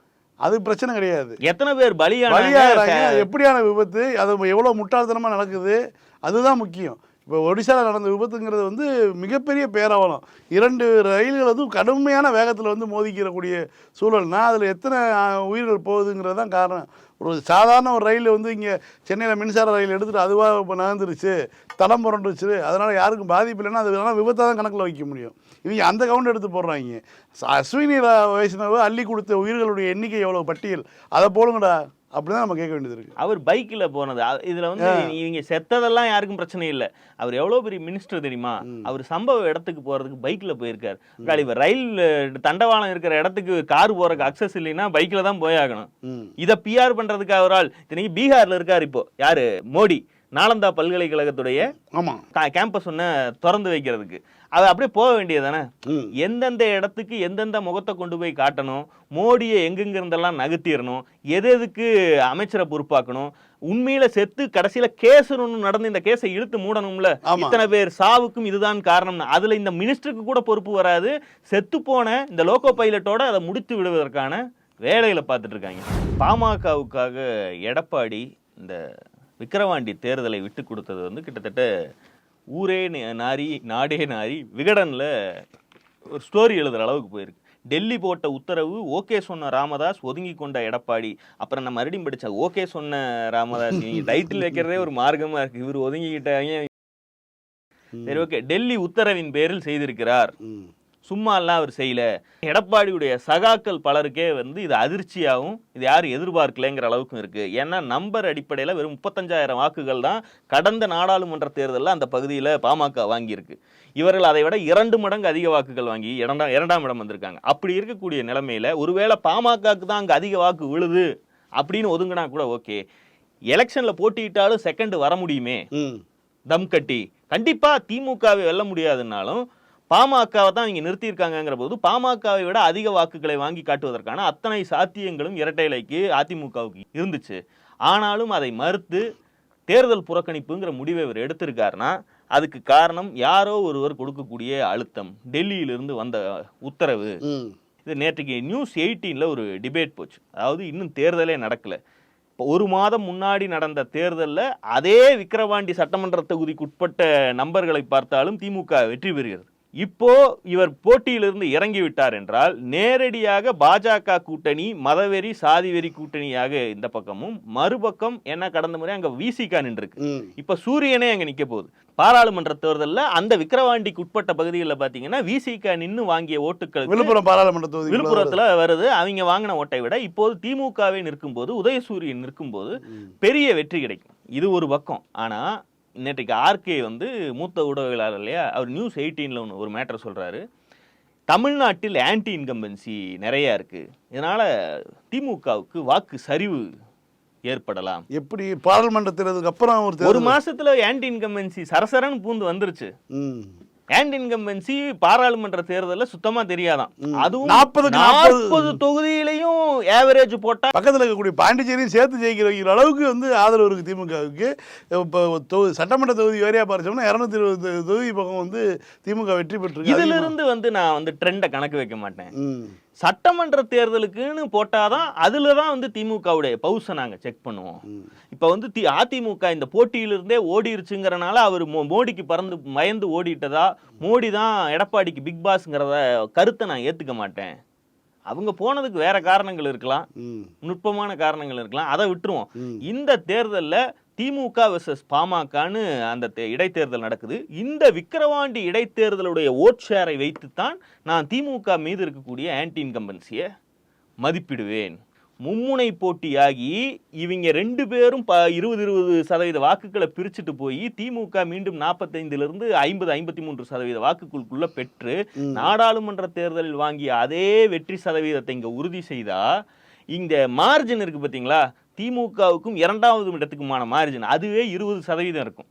[SPEAKER 3] அது பிரச்சனை கிடையாது.
[SPEAKER 2] எத்தனை பேர்
[SPEAKER 3] பலியாகிறாங்க.
[SPEAKER 2] பலியானாங்க
[SPEAKER 3] எப்படியான விபத்து அது எவ்வளோ முட்டாள்தனமாக நடக்குது அதுதான் முக்கியம். இப்போ ஒடிசாவில் நடந்த விபத்துங்கிறது வந்து மிகப்பெரிய பேரவலம் இரண்டு ரயில்கள் வந்து கடுமையான வேகத்தில் வந்து மோதிக்கிறக்கூடிய சூழல்னா அதில் எத்தனை உயிர்கள் போகுதுங்கிறது தான் காரணம். ஒரு சாதாரண ஒரு ரயில் வந்து இங்கே சென்னையில் மின்சார ரயில் எடுத்துகிட்டு அதுவாக இப்போ நகர்ந்துருச்சு தடம் புரண்டுருச்சு அதனால் யாருக்கும் பாதிப்பு இல்லைன்னா அது வேணால் விபத்தாக தான் கணக்கில் வைக்க முடியும். இவங்க அந்த கவுண்ட் எடுத்து போடுறாங்க. அஸ்வினி ரா- அள்ளி கொடுத்த உயிர்களுடைய எண்ணிக்கை எவ்வளோ பட்டியல்? அதை போடுங்கடா. அப்படிதான் நம்ம கேட்க வேண்டியது இருக்கு.
[SPEAKER 2] அவர் பைக்கில் போனது. இதுல வந்து இவங்க செத்ததெல்லாம் யாருக்கும் பிரச்சனை இல்லை. அவர் எவ்வளவு பெரிய மினிஸ்டர் தெரியுமா? அவர் சம்பவ இடத்துக்கு போறதுக்கு பைக்ல போயிருக்காரு. இவர் ரயில் தண்டவாளம் இருக்கிற இடத்துக்கு கார் போறதுக்கு அக்சஸ் இல்லைன்னா பைக்ல தான் போயாகணும் இதை பிஆர் பண்றதுக்கு அவரால் இத்தனைக்கு பீகார்ல இருக்கார் இப்போ. யாரு? மோடி. நாலந்தா பல்கலைக்கழகத்துடைய
[SPEAKER 3] ஆமாம்
[SPEAKER 2] கேம்பஸ் ஒன்று திறந்து வைக்கிறதுக்கு. அது அப்படியே போக வேண்டியதானே எந்தெந்த இடத்துக்கு எந்தெந்த முகத்தை கொண்டு போய் காட்டணும்? மோடியை எங்கெங்க இருந்தெல்லாம் நகர்த்திடணும்? எது எதுக்கு அமைச்சரை பொறுப்பாக்கணும்? உண்மையில செத்து கடைசியில கேஸ் ஒன்று நடந்து இந்த கேஸை இழுத்து மூடணும்ல. இத்தனை பேர் சாவுக்கும் இதுதான் காரணம்னு. அதுல இந்த மினிஸ்டருக்கு கூட பொறுப்பு வராது. செத்து போன இந்த லோகோ பைலட்டோட அதை முடித்து விடுவதற்கான வேலைகளை பார்த்துட்டு இருக்காங்க பாமகவுக்காக எடப்பாடி இந்த விக்கிரவாண்டி தேர்தலை விட்டு கொடுத்தது வந்து கிட்டத்தட்ட ஊரே நாரி நாடே நாரி விகடன்ல ஒரு ஸ்டோரி எழுதுற அளவுக்கு போயிருக்கு. டெல்லி போட்ட உத்தரவு ஓகே சொன்ன ராமதாஸ் ஒதுங்கி கொண்ட எடப்பாடி. அப்புறம் நான் மறுபடியும் படிச்ச ஓகே சொன்ன ராமதாஸ் டைட்டில் வைக்கிறதே ஒரு மார்க்கமா இருக்கு. இவர் ஒதுங்கிக்கிட்டாங்க. சரி ஓகே. டெல்லி உத்தரவின் பேரில் செய்திருக்கிறார்.
[SPEAKER 3] ம்
[SPEAKER 2] சும்மா எல்லாம் அவர் செய்யல. எடப்பாடியுடைய சகாக்கள் பலருக்கே வந்து இது அதிர்ச்சியாகவும் இது யாரும் எதிர்பார்க்கலைங்கிற அளவுக்கும் இருக்கு. ஏன்னா நம்பர் அடிப்படையில் வெறும் முப்பத்தஞ்சாயிரம் வாக்குகள் தான் கடந்த நாடாளுமன்ற தேர்தலில் அந்த பகுதியில் பாமக வாங்கியிருக்கு. இவர்கள் அதை விட இரண்டு மடங்கு அதிக வாக்குகள் வாங்கி இரண்டாம் இரண்டாம் இடம் வந்திருக்காங்க. அப்படி இருக்கக்கூடிய நிலைமையில ஒருவேளை பாமகக்கு தான் அங்கே அதிக வாக்கு விழுது அப்படின்னு ஒதுங்கினா கூட ஓகே. எலெக்ஷன்ல போட்டியிட்டாலும் செகண்ட் வர முடியுமே. தம் கட்டி. கண்டிப்பா திமுகவை வெல்ல முடியாதுன்னாலும் பாமகவை தான் இங்க நிறுத்தியிருக்காங்கங்கிற போது பாமகவை விட அதிக வாக்குகளை வாங்கி காட்டுவதற்கான அத்தனை சாத்தியங்களும் இரட்டை இலைக்கு அதிமுகவுக்கு இருந்துச்சு. ஆனாலும் அதை மறுத்து தேர்தல் புறக்கணிப்புங்கிற முடிவை இவர் எடுத்திருக்காருன்னா அதுக்கு காரணம் யாரோ ஒருவர் கொடுக்கக்கூடிய அழுத்தம் டெல்லியிலிருந்து வந்த உத்தரவு. இது நேற்றுக்கு நியூஸ் எயிட்டீனில் ஒரு டிபேட் போச்சு. அதாவது இன்னும் தேர்தலே நடக்கல. இப்போ ஒரு மாதம் முன்னாடி நடந்த தேர்தலில் அதே விக்கிரவாண்டி சட்டமன்ற தொகுதிக்கு உட்பட்ட நம்பர்களை பார்த்தாலும் திமுக வெற்றி பெறுகிறது. இப்போ இவர் போட்டியிலிருந்து இறங்கி விட்டார் என்றால் நேரடியாக பாஜக கூட்டணி மதவெறி சாதிவெறி கூட்டணியாக இந்த பக்கமும் மறுபக்கம் என்ன கடந்த முறை அங்க விசிகா நின்றுருக்கு. இப்ப சூரியனே அங்க நிக்க போகுது. பாராளுமன்ற தேர்தல்ல அந்த விக்கிரவாண்டிக்கு உட்பட்ட பகுதிகளில் பாத்தீங்கன்னா விசிகா நின்னு வாங்கிய ஓட்டுகளுக்கு
[SPEAKER 3] விழுப்புரம் பாராளுமன்ற தொகுதி
[SPEAKER 2] விழுப்புரத்துல வருது. அவங்க வாங்கின ஓட்டை விட இப்போது திமுகவே நிற்கும்போது உதயசூரியன் நிற்கும்போது பெரிய வெற்றி கிடைக்கும். இது ஒரு பக்கம். ஆனா நேற்றைக்கு ஆர்கே வந்து மூத்த ஊடகவியலாளர் இல்லையா அவர் நியூஸ் எயிட்டீன்ல ஒன்று ஒரு மேட்டர் சொல்றாரு. தமிழ்நாட்டில் ஆன்டி இன்கம்பன்சி நிறைய இருக்கு. இதனால திமுகவுக்கு வாக்கு சரிவு ஏற்படலாம்.
[SPEAKER 3] எப்படி பாராளுமன்ற தேர்தலுக்கு அப்புறம் ஒரு
[SPEAKER 2] மாசத்துல ஆன்டி இன்கம்பன்சி சரசரன்னு பூந்து வந்துருச்சு. ஆன்டி இன்கம்பன்சி பாராளுமன்ற தேர்தல்ல சுத்தமா தெரியாதான். அதுவும்
[SPEAKER 3] 40க்கு 40
[SPEAKER 2] நாற்பது தொகுதியிலையும் ஏவரேஜ் போட்டா
[SPEAKER 3] பக்கத்தில் இருக்கக்கூடிய பாண்டிச்சேரியும் சேர்த்து ஜெயிக்கிற வைக்கிற அளவுக்கு வந்து ஆதரவு இருக்குது திமுகவுக்கு. இப்போ சட்டமன்ற தொகுதி வேறையாக பார்த்தோம்னா இரநூத்தி இருபது தொகுதி பக்கம் வந்து திமுக வெற்றி பெற்றிருக்கு.
[SPEAKER 2] இதுல
[SPEAKER 3] அதிகமா.
[SPEAKER 2] இருந்து வந்து நான் வந்து ட்ரெண்டை கணக்கு வைக்க மாட்டேன். சட்டமன்ற தேர்தலுக்குன்னு போட்டாதான் அதுல தான் வந்து திமுகவுடைய பவுசை நாங்க செக் பண்ணுவோம். இப்ப வந்து தி அதிமுக இந்த போட்டியிலிருந்தே ஓடிருச்சுங்கிறனால அவர் மோ- மோடிக்கு பறந்து பயந்து ஓடிட்டதா மோடி தான் எடப்பாடிக்கு பிக் பாஸ்ங்கிறத கருத்தை நான் ஏத்துக்க மாட்டேன். அவங்க போனதுக்கு வேற காரணங்கள் இருக்கலாம். நுட்பமான காரணங்கள் இருக்கலாம். அதை விட்டுருவோம். இந்த தேர்தல்ல திமுக வெர்சஸ் பாமகன்னு அந்த இடைத்தேர்தல் நடக்குது. இந்த விக்கிரவாண்டி இடைத்தேர்தலுடைய ஓட் ஷேரை வைத்துத்தான் நான் திமுக மீது இருக்கக்கூடிய ஆன்டி இன்கம்பன்சியை மதிப்பிடுவேன். மும்முனை போட்டியாகி இவங்க ரெண்டு பேரும் ப இருபது இருபது சதவீத வாக்குகளை பிரிச்சுட்டு போய் திமுக மீண்டும் நாற்பத்தைந்திலிருந்து ஐம்பது ஐம்பத்தி மூன்று சதவீத வாக்குகளுக்குள்ள பெற்று நாடாளுமன்ற தேர்தலில் வாங்கிய அதே வெற்றி சதவீதத்தை இங்க உறுதி செய்தா இந்த மார்ஜின் இருக்கு பாத்தீங்களா? திமுகவுக்கும் இரண்டாவது இடத்துக்குமான மார்ஜின் அதுவே இருபது சதவீதம் இருக்கும்.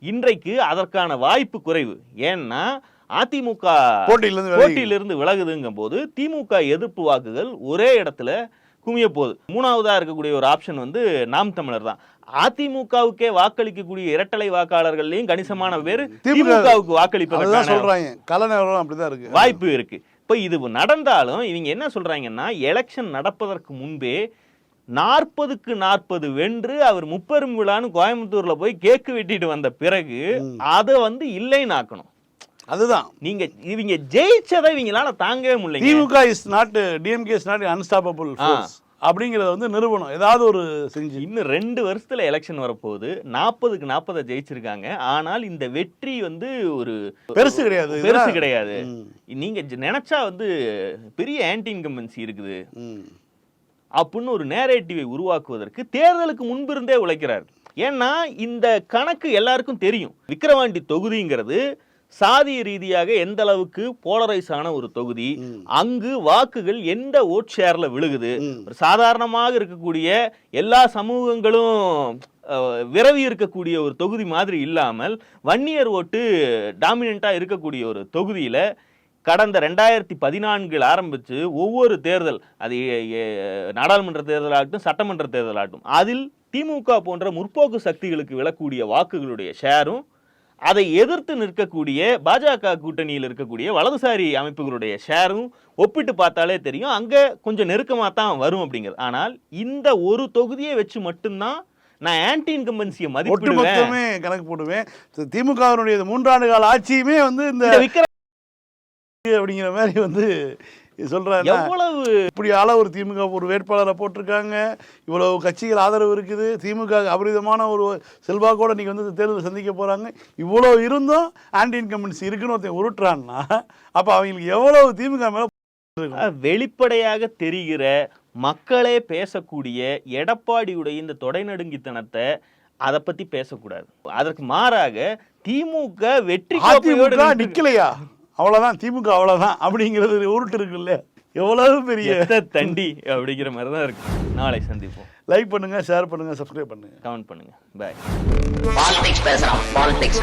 [SPEAKER 2] இன்றைக்கு அதற்கான வாய்ப்பு குறைவு. ஏன்னா அதிமுக
[SPEAKER 3] போட்டியிலிருந்து விலகி-
[SPEAKER 2] போட்டியிலிருந்து விலகுதுங்கும் போது திமுக எதிர்ப்பு வாக்குகள் ஒரே இடத்துல குமிய போகுது. மூணாவதா இருக்கக்கூடிய ஒரு ஆப்ஷன் வந்து நாம் தமிழர் தான். அதிமுகவுக்கே வாக்களிக்கக்கூடிய இரட்டலை வாக்காளர்கள்லயும் கணிசமான பேர்
[SPEAKER 3] திமுக
[SPEAKER 2] திமுகவுக்கு
[SPEAKER 3] அதுதான்
[SPEAKER 2] வாக்களிப்பதற்கான
[SPEAKER 3] சொல்றாங்க. கல அப்படிதான் இருக்கு.
[SPEAKER 2] வாய்ப்பு இருக்கு. இப்ப இது நடந்தாலும் இவங்க என்ன சொல்றாங்கன்னா எலெக்ஷன் நடப்பதற்கு முன்பே நாற்பதுக்கு நாற்பது வென்று அவர் முப்பெரும் விழான்னு கோயம்புத்தூர்ல போய் கேக்கு வெட்டிட்டு வந்த பிறகு அதை வந்து இல்லைனாக்கணும்
[SPEAKER 3] அதுதான்.
[SPEAKER 2] நீங்க இவங்க ஜெயிச்சதை இவங்களால தாங்கவே முடியல
[SPEAKER 3] DMK is not DMK is not unstoppable அப்படிங்கறத வந்து நிறுவனம் ஏதாவது ஒரு செஞ்சு.
[SPEAKER 2] இன்னும் ரெண்டு வருஷத்துல எலெக்ஷன் வரப்போகுது. நாற்பதுக்கு நாற்பதை ஜெயிச்சிருக்காங்க. ஆனால் இந்த வெற்றி வந்து ஒரு
[SPEAKER 3] பெருசு கிடையாது.
[SPEAKER 2] பெருசு கிடையாது. நீங்க நினைச்சா வந்து பெரிய ஆன்டி இன்கம்பன்சி இருக்குது. அப்படின்னு ஒரு நேரேட்டிவை உருவாக்குவதற்கு தேர்தலுக்கு முன்பிருந்தே உழைக்கிறார். ஏன்னா இந்த கணக்கு எல்லாருக்கும் தெரியும். விக்கிரவாண்டி தொகுதிங்கிறது சாதிய ரீதியாக எந்த அளவுக்கு போலரைஸ் ஆன ஒரு தொகுதி. அங்கு வாக்குகள் எந்த ஓட் ஷேர்ல விழுகுது. ஒரு சாதாரணமாக இருக்கக்கூடிய எல்லா சமூகங்களும் விரவி இருக்கக்கூடிய ஒரு தொகுதி மாதிரி இல்லாமல் வன்னியர் ஓட்டு டாமினண்டா இருக்கக்கூடிய ஒரு தொகுதியில கடந்த ரெண்டாயிரத்தி பதினான்கில் ஆரம்பித்து ஒவ்வொரு தேர்தல் அது நாடாளுமன்ற தேர்தலாகட்டும் சட்டமன்ற தேர்தலாகட்டும் அதில் திமுக போன்ற முற்போக்கு சக்திகளுக்கு விழக்கூடிய வாக்குகளுடைய ஷேரும் அதை எதிர்த்து நிற்கக்கூடிய பாஜக கூட்டணியில் இருக்கக்கூடிய வலதுசாரி அமைப்புகளுடைய ஷேரும் ஒப்பிட்டு பார்த்தாலே தெரியும். அங்க கொஞ்சம் நெருக்கமாக தான் வரும் அப்படிங்கிறது. ஆனால் இந்த ஒரு தொகுதியை வச்சு மட்டும்தான் நான் ஆன்டி இன்கம்பன்சியை மதிப்பிடுவேன்.
[SPEAKER 3] கணக்கு போடுவேன். திமுகவினுடைய மூன்றாண்டு கால ஆட்சியுமே வந்து இந்த அப்படிங்கிற மாதிரி வந்து சொல்றாங்க
[SPEAKER 2] எவ்வளவு
[SPEAKER 3] இப்படி ஆள ஒரு திமுக ஒரு வேட்பாளரை போட்டிருக்காங்க. இவ்வளவு கட்சிகள் ஆதரவு இருக்குது. திமுக அபரிதமான ஒரு செல்வாக்கோட நீங்க வந்து தேர்தலை சந்திக்க போறாங்க. இவ்வளோ இருந்தும் ஆன்டி இன்கம்பன்சி இருக்குன்னு ஒருத்தன் உருட்டுறான்னா அப்ப அவங்களுக்கு எவ்வளவு திமுக மேல
[SPEAKER 2] வெளிப்படையாக தெரிகிற மக்களே பேசக்கூடிய எடப்பாடியுடைய இந்த தொடைநடுங்கித்தனத்தை அதை பத்தி பேசக்கூடாது. அதற்கு மாறாக திமுக வெற்றி
[SPEAKER 3] நிக்கலையா? அவ்வளவுதான் திமுக அவ்வளவுதான் அப்படிங்கிறது உருட்டு இருக்குல்ல? எவ்வளவு பெரிய
[SPEAKER 2] எத்த தண்டி அப்படிங்கிற மாதிரி தான் இருக்கு. நாளை சந்திப்போம்.
[SPEAKER 3] லைக் பண்ணுங்க ஷேர் பண்ணுங்க சப்ஸ்கிரைப் பண்ணுங்க.
[SPEAKER 2] கமெண்ட் பண்ணுங்க. பாய்
[SPEAKER 1] பாலிடிக்ஸ் பேசுறான் பாலிடிக்ஸ்